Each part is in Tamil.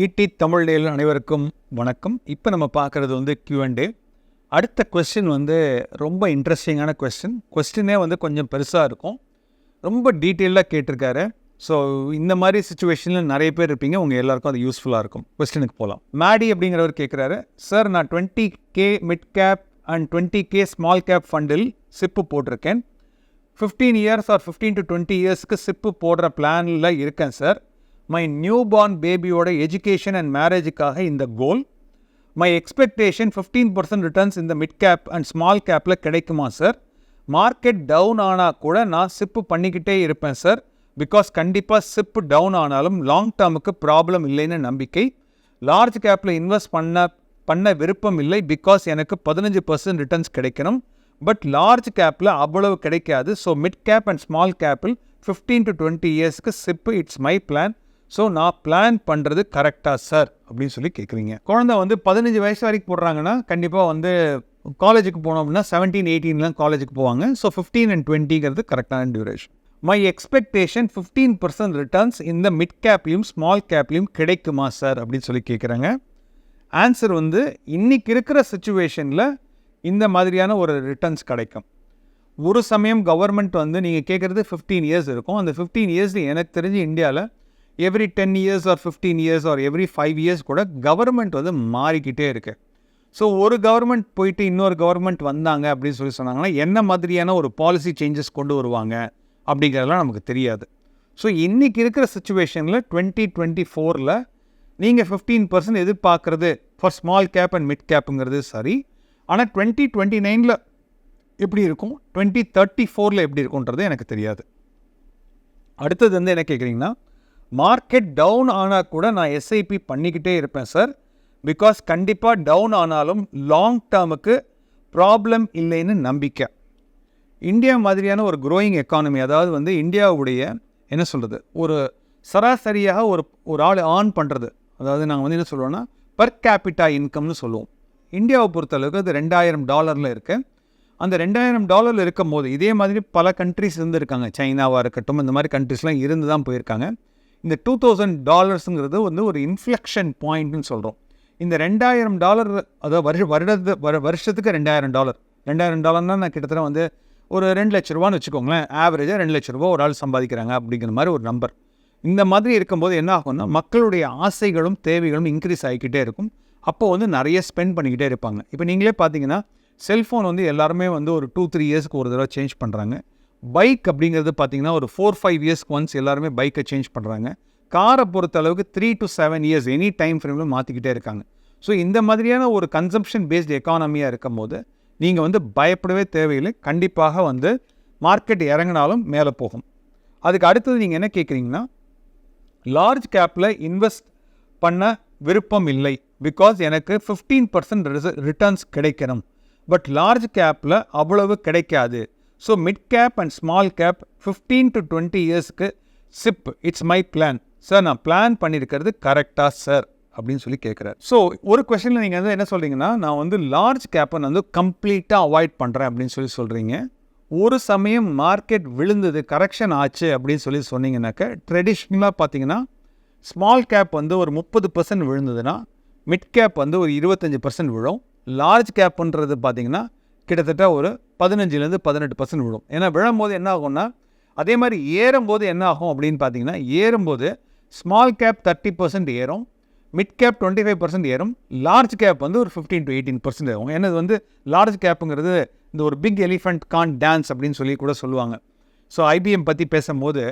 ஈடி தமிழ் நேயர்கள் அனைவருக்கும் வணக்கம். இப்போ நம்ம பார்க்குறது வந்து கியூஎன்டே அடுத்த கொஸ்டின் வந்து ரொம்ப இன்ட்ரெஸ்டிங்கான கொஸ்டின் கொஸ்டினே வந்து கொஞ்சம் பெருசாக இருக்கும். ரொம்ப டீட்டெயிலாக கேட்டிருக்காரு. ஸோ இந்த மாதிரி சுச்சுவேஷனில் நிறைய பேர் இருப்பீங்க. உங்கள் எல்லாருக்கும் அது யூஸ்ஃபுல்லாக இருக்கும். கொஸ்டினுக்கு போகலாம் மேடி அப்படிங்கிறவர் கேட்குறாரு சார் நான் twenty K mid cap and twenty K small cap ஃபண்டில் சிப்பு போட்டிருக்கேன். Fifteen years or fifteen to twenty இயர்ஸ்க்கு சிப்பு போடுற பிளானில் இருக்கேன் சார் மை நியூ பார்ன் பேபியோட எஜுகேஷன் அண்ட் மேரேஜுக்காக இந்த goal my expectation fifteen percent returns இந்த மிட் கேப் அண்ட் ஸ்மால் கேப்பில் கிடைக்குமா சார் மார்க்கெட் டவுன் ஆனால் கூட நான் சிப்பு பண்ணிக்கிட்டே இருப்பேன் சார் பிகாஸ் கண்டிப்பாக சிப்பு டவுன் ஆனாலும் லாங் டேர்முக்கு ப்ராப்ளம் இல்லைன்னு நம்பிக்கை. லார்ஜ் கேப்பில் இன்வெஸ்ட் பண்ண பண்ண விருப்பம் இல்லை பிகாஸ் எனக்கு பதினஞ்சு பர்சன்ட் ரிட்டர்ன்ஸ் கிடைக்கணும். பட் லார்ஜ் கேப்பில் அவ்வளவு கிடைக்காது. So mid cap and small கேப்பில் ஃபிஃப்டீன் டு டுவெண்ட்டி இயர்ஸ்க்கு SIP it's my plan so நான் பிளான் பண்ணுறது கரெக்டாக சார் அப்படின்னு சொல்லி கேட்குறீங்க குழந்தை வந்து பதினஞ்சு வயசு வரைக்கும் போடுறாங்கன்னா கண்டிப்பாக வந்து காலேஜுக்கு போனோம் அப்படின்னா செவன்டீன் எயிட்டீன்லாம் காலேஜுக்கு போவாங்க. ஸோ ஃபிஃப்டீன் அண்ட் டுவெண்ட்டிங்கிறது கரெக்டான duration my expectation fifteen percent returns இந்த மிட் கேப்லேயும் ஸ்மால் கேப்லேயும் கிடைக்குமா சார் அப்படின்னு சொல்லி கேட்குறாங்க ஆன்சர் வந்து இன்றைக்கி இருக்கிற சுச்சுவேஷனில் இந்த மாதிரியான ஒரு ரிட்டர்ன்ஸ் கிடைக்கும். ஒரு சமயம் கவர்மெண்ட் வந்து நீங்கள் கேட்குறது ஃபிஃப்டீன் இயர்ஸ் இருக்கும். அந்த ஃபிஃப்டீன் இயர்ஸில் எனக்கு தெரிஞ்சு இந்தியாவில் every ten years or fifteen years or every five years கூட கவர்மெண்ட் வந்து மாறிக்கிட்டே இருக்கு. ஸோ ஒரு கவர்மெண்ட் போயிட்டு இன்னொரு கவர்மெண்ட் வந்தாங்க அப்படின்னு சொல்லி சொன்னாங்கன்னா என்ன மாதிரியான ஒரு பாலிசி சேஞ்சஸ் கொண்டு வருவாங்க அப்படிங்கிறதெல்லாம் நமக்கு தெரியாது. ஸோ இன்றைக்கி இருக்கிற சுச்சுவேஷனில் டுவெண்ட்டி டுவெண்ட்டி ஃபோரில் நீங்கள் fifteen percent எதிர்பார்க்குறது for small cap and mid கேப்புங்கிறது சரி. ஆனால் டுவெண்ட்டி டுவெண்ட்டி நைனில் எப்படி இருக்கும்? டுவெண்ட்டி தேர்ட்டி ஃபோரில் எப்படி இருக்கும்ன்றது எனக்கு தெரியாது. அடுத்தது வந்து என்ன கேட்குறீங்கன்னா மார்க்கெட் டவுன் ஆனால் கூட நான் எஸ்ஐபி பண்ணிக்கிட்டே இருப்பேன் சார் பிகாஸ் கண்டிப்பாக டவுன் ஆனாலும் லாங் டேர்முக்கு ப்ராப்ளம் இல்லைன்னு நம்பிக்கை. இந்தியா மாதிரியான ஒரு க்ரோயிங் எக்கானமி அதாவது வந்து இந்தியாவுடைய என்ன சொல்கிறது ஒரு சராசரியாக ஒரு ஒரு ஆள் ஆன் பண்ணுறது அதாவது நாங்கள் வந்து என்ன சொல்லுவோம்னா பர் கேபிட்டா இன்கம்னு சொல்லுவோம். இந்தியாவை பொறுத்தளவுக்கு அது ரெண்டாயிரம் டாலரில் இருக்குது அந்த ரெண்டாயிரம் டாலரில் இருக்கும் போது இதே மாதிரி பல கண்ட்ரிஸ் இருந்துருக்காங்க. சைனாவாக இருக்கட்டும் இந்த மாதிரி கண்ட்ரிஸ்லாம் இருந்து தான் போயிருக்காங்க. இந்த டூ தௌசண்ட் டாலர்ஸுங்கிறது வந்து ஒரு இன்ஃப்ளெக்ஷன் பாயிண்ட்னு சொல்கிறோம் இந்த ரெண்டாயிரம் டாலர் அதாவது வருஷ வருடத்து வர வருஷத்துக்கு ரெண்டாயிரம் டாலர். ரெண்டாயிரம் டாலர்னா நான் கிட்டத்தட்ட வந்து ஒரு ரெண்டு லட்ச ரூபான்னு வச்சுக்கோங்களேன். ஆவரேஜாக ரெண்டு லட்ச ரூபா ஒரு ஆள் சம்பாதிக்கிறாங்க அப்படிங்கிற மாதிரி ஒரு நம்பர் இந்த மாதிரி இருக்கும்போது என்ன ஆகும்னா மக்களுடைய ஆசைகளும் தேவைகளும் இன்க்ரீஸ் ஆகிக்கிட்டே இருக்கும். அப்போ வந்து நிறைய ஸ்பெண்ட் பண்ணிக்கிட்டே இருப்பாங்க. இப்போ நீங்களே பார்த்தீங்கன்னா செல்ஃபோன் வந்து எல்லாருமே வந்து ஒரு டூ த்ரீ இயர்ஸ்க்கு ஒரு தடவை சேஞ்ச் பண்ணுறாங்க பைக் அப்படிங்கிறது பார்த்தீங்கன்னா ஒரு ஃபோர் ஃபைவ் இயர்ஸ்க்கு ஒன்ஸ் எல்லாருமே பைக்கை சேஞ்ச் பண்ணுறாங்க காரை பொறுத்த அளவுக்கு three to seven years any time ஃப்ரேமில் மாற்றிக்கிட்டே இருக்காங்க. ஸோ இந்த மாதிரியான ஒரு கன்சம்ஷன் பேஸ்டு எக்கானமியாக இருக்கும் போது நீங்கள் வந்து பயப்படவே தேவையில்லை. கண்டிப்பாக வந்து மார்க்கெட் இறங்கினாலும் மேலே போகும். அதுக்கு அடுத்தது நீங்கள் என்ன கேட்குறீங்கன்னா லார்ஜ் கேப்பில் இன்வெஸ்ட் பண்ண விருப்பம் இல்லை. பிகாஸ் எனக்கு ஃபிஃப்டீன் பர்சன்ட் ரிட்டர்ன்ஸ் கிடைக்கணும். பட் லார்ஜ் கேப்பில் அவ்வளவு கிடைக்காது. So mid cap and small cap fifteen to twenty இயர்ஸ்க்கு SIP it's my plan sir நான் பிளான் பண்ணியிருக்கிறது கரெக்டாக சார் அப்படின்னு சொல்லி கேட்குறாரு ஸோ ஒரு கொஷனில் நீங்கள் வந்து என்ன சொல்கிறீங்கன்னா நான் வந்து லார்ஜ் கேப்பை நான் வந்து கம்ப்ளீட்டாக அவாய்ட் பண்ணுறேன் அப்படின்னு சொல்லி சொல்கிறீங்க ஒரு சமயம் மார்க்கெட் விழுந்தது கரெக்ஷன் ஆச்சு அப்படின்னு சொல்லி சொன்னீங்கன்னாக்க ட்ரெடிஷ்னலாக பார்த்தீங்கன்னா ஸ்மால் கேப் வந்து ஒரு முப்பது பர்சன்ட் விழுந்ததுன்னா மிட் கேப் வந்து ஒரு இருபத்தஞ்சி பர்சன்ட் விழும். லார்ஜ் கேப்புன்றது பார்த்தீங்கன்னா கிட்டத்தட்ட ஒரு பதினஞ்சுலேருந்து பதினெட்டு பர்சன்ட் விழும். ஏன்னா விழும்போது என்ன ஆகும்னா அதே மாதிரி ஏறும்போது என்ன ஆகும் அப்படின்னு பார்த்தீங்கன்னா ஏறும்போது ஸ்மால் கேப் தேர்ட்டி பர்சன்ட் ஏறும் mid cap twenty five percent ஏறும் லார்ஜ் கேப் வந்து ஒரு ஃபிஃப்டீன் டு எயிட்டீன் பர்சன்ட் ஆகும் ஏன்னா இது வந்து லார்ஜ் கேப்புங்கிறது இந்த ஒரு பிக் எலிஃபண்ட் கான் டான்ஸ் அப்படின்னு சொல்லி கூட சொல்லுவாங்க. ஸோ ஐபிஎம் பற்றி பேசும்போது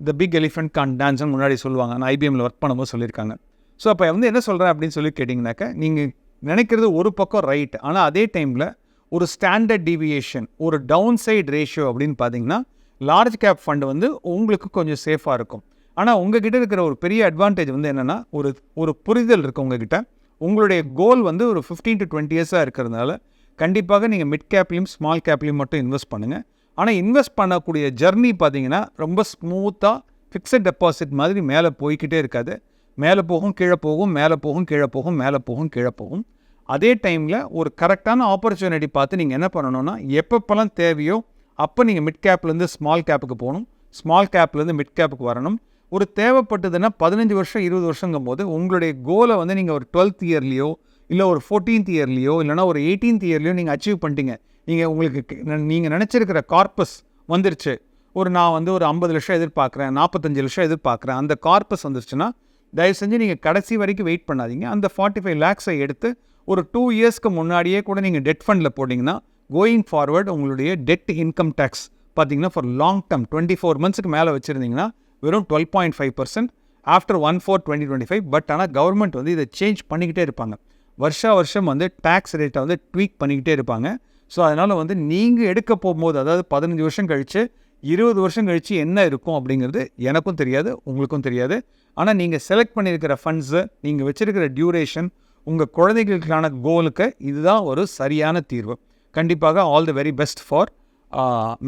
இந்த பிக் எலிஃபண்ட் கான் டான்ஸ்னு முன்னாடி சொல்லுவாங்க. நான் ஐபிஎம்மில் ஒர்க் பண்ணும்போது சொல்லியிருக்காங்க. ஸோ அப்போ வந்து என்ன சொல்கிறேன் அப்படின்னு சொல்லி கேட்டிங்கனாக்கா நீங்கள் நினைக்கிறது ஒரு பக்கம் ரைட் ஆனால் அதே டைமில் ஒரு ஸ்டாண்டர்ட் டிவியேஷன் ஒரு டவுன் சைடு ரேஷியோ அப்படின்னு பார்த்தீங்கன்னா லார்ஜ் கேப் ஃபண்ட் வந்து உங்களுக்கு கொஞ்சம் சேஃபாக இருக்கும். ஆனால் உங்ககிட்ட இருக்கிற ஒரு பெரிய அட்வான்டேஜ் வந்து என்னென்னா ஒரு ஒரு புரிதல் இருக்குது உங்ககிட்ட. உங்களுடைய கோல் வந்து ஒரு ஃபிஃப்டீன் டு டுவெண்ட்டி இயர்ஸாக இருக்கிறதுனால கண்டிப்பாக நீங்கள் மிட் கேப்லையும் ஸ்மால் கேப்லையும் மட்டும் இன்வெஸ்ட் பண்ணுங்கள் ஆனால் இன்வெஸ்ட் பண்ணக்கூடிய ஜர்னி பார்த்தீங்கன்னா ரொம்ப ஸ்மூத்தாக ஃபிக்ஸட் டெபாசிட் மாதிரி மேலே போய்க்கிட்டே இருக்காது. மேலே போகும் கீழே போகும் மேலே போகும் கீழே போகும் மேலே போகும் கீழே போகும். அதே டைமில் ஒரு கரெக்டான ஆப்பர்ச்சுனிட்டி பார்த்து நீங்கள் என்ன பண்ணணும்னா எப்பப்பெல்லாம் தேவையோ அப்போ நீங்கள் மிட் கேப்லேருந்து ஸ்மால் கேப்புக்கு போகணும். ஸ்மால் கேப்லேருந்து மிட் கேப்புக்கு வரணும். ஒரு தேவைப்பட்டதுன்னா பதினஞ்சு வருஷம் இருபது வருஷங்கும் போது உங்களுடைய கோலை வந்து நீங்கள் ஒரு டுவெல்த் இயர்லேயோ இல்லை ஒரு ஃபோர்டீன்த் இயர்லேயோ இல்லைனா ஒரு எயிட்டீன்த் இயர்லேயோ நீங்கள் அச்சீவ் பண்ணிட்டீங்க. நீங்கள் உங்களுக்கு நீங்கள் நினச்சிருக்கிற கார்பஸ் வந்துருச்சு. ஒரு நான் வந்து ஒரு ஐம்பது லட்சம் எதிர்பார்க்குறேன் நாற்பத்தஞ்சு லட்சம் எதிர்பார்க்குறேன். அந்த கார்பஸ் வந்துருச்சுன்னா தயவு செஞ்சு நீங்கள் கடைசி வரைக்கும் வெயிட் பண்ணாதீங்க. அந்த ஃபார்ட்டி ஃபைவ் லேக்ஸை எடுத்து ஒரு டூ இயர்ஸ்க்கு முன்னாடியே கூட நீங்கள் டெட் ஃபண்டில் போட்டிங்கன்னா கோயிங் ஃபார்வர்ட் உங்களுடைய டெட் இன்கம் டேக்ஸ் பார்த்தீங்கன்னா for long term twenty four மந்த்ஸ்க்கு மேலே வச்சுருந்தீங்கன்னா வெறும் twelve point five percent after one four twenty twenty five but ஆனால் கவர்மெண்ட் வந்து இதை சேஞ்ச் பண்ணிக்கிட்டே இருப்பாங்க. வருஷா வருஷம் வந்து டேக்ஸ் ரேட்டை வந்து ட்வீக் பண்ணிக்கிட்டே இருப்பாங்க. ஸோ அதனால் வந்து நீங்கள் எடுக்க போகும்போது அதாவது பதினஞ்சு வருஷம் கழித்து இருபது வருஷம் கழித்து என்ன இருக்கும் அப்படிங்கிறது எனக்கும் தெரியாது உங்களுக்கும் தெரியாது. ஆனால் நீங்கள் செலக்ட் பண்ணியிருக்கிற ஃபண்ட்ஸு நீங்கள் வச்சுருக்கிற டியூரேஷன் உங்கள் குழந்தைகளுக்கான கோலுக்கு இதுதான் ஒரு சரியான தீர்வு. கண்டிப்பாக all the very best for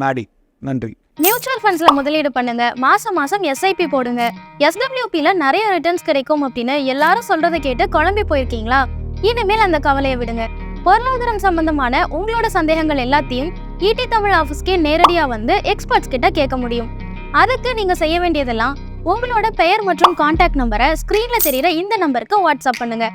Maddy நன்றி. மியூச்சுவல் ஃபண்ட்ஸில் முதலீடு பண்ணுங்க. மாதம் மாதம் எஸ்ஐபி போடுங்க. எஸ்டபிள்யூபியில் நிறைய ரிட்டர்ன்ஸ் கிடைக்கும் அப்படின்னு எல்லாரும் சொல்கிறத கேட்டு குழம்பி போயிருக்கீங்களா? இனிமேல் அந்த கவலையை விடுங்க. பொருளாதாரம் சம்பந்தமான உங்களோட சந்தேகங்கள் எல்லாத்தையும் ஈடி தமிழ் ஆஃபீஸ்க்கே நேரடியாக வந்து எக்ஸ்பர்ட்ஸ் கிட்ட கேட்க முடியும். அதுக்கு நீங்கள் செய்ய வேண்டியதெல்லாம் உங்களோட பெயர் மற்றும் கான்டாக்ட் நம்பரை ஸ்க்ரீனில் தெரியிற இந்த நம்பருக்கு வாட்ஸ்அப் பண்ணுங்கள்